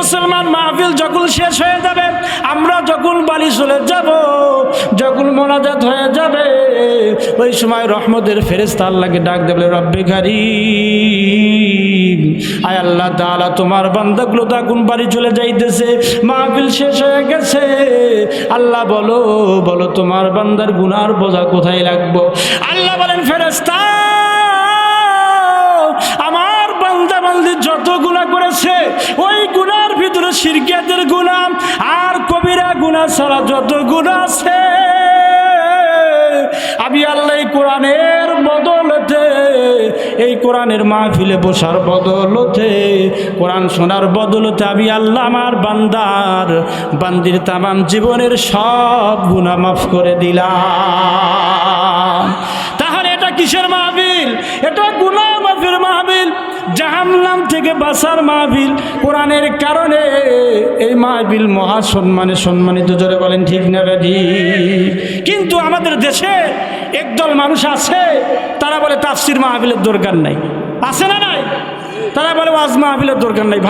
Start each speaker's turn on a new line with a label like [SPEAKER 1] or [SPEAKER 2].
[SPEAKER 1] মুসলমান মাহফিল যখন শেষ হয়ে যাবে, আমরা যখন বাড়ি চলে যাব, যখন মোনাজাত হয়ে যাবে, ওই সময় রহমতের ফেরেস্তা আল্লাহকে ডাক দেবে, রব্বে গারি আয় আল্লাহ তাআলা, তোমার বান্দাগুলো তো এখন বাড়ি চলে যাইতেছে, মাহফিল শেষ হয়ে গেছে। আল্লাহ বলো বলো তোমার বান্দার গুনার বোঝা কোথায় রাখব? আল্লাহ বলেন ফেরেস্তা আমার বান্দা বান্দি যত গুণা করেছে, ওই গুনার গুণা ছাড়া যত গুণা আছে, আমি আল্লাহ কোরআনের বদলতে, এই কোরআনের মাহফিলে বসার বদলতে, কোরআন শোনার বদলতে আমি আল্লাহ আমার বান্দার, বান্দির তামাম জীবনের সব গুণা মাফ করে দিলাম। তাহলে এটা কিসের মাহফিল? এটা গুণা মাফির মাহফিল। জাহান্নাম থেকে বাসার মাহবিল কোরআনের কারণে এই মাহবিল মহা সম্মানে সম্মানিত, জোরে বলেন ঠিক না বেদি কিন্তু আমাদের দেশে একদল মানুষ আছে, তারা বলে তাফসির মাহবিলের দরকার নাই। আছে না নাই? তারা বলে ওয়াজ মাহবিলের দরকার নাই।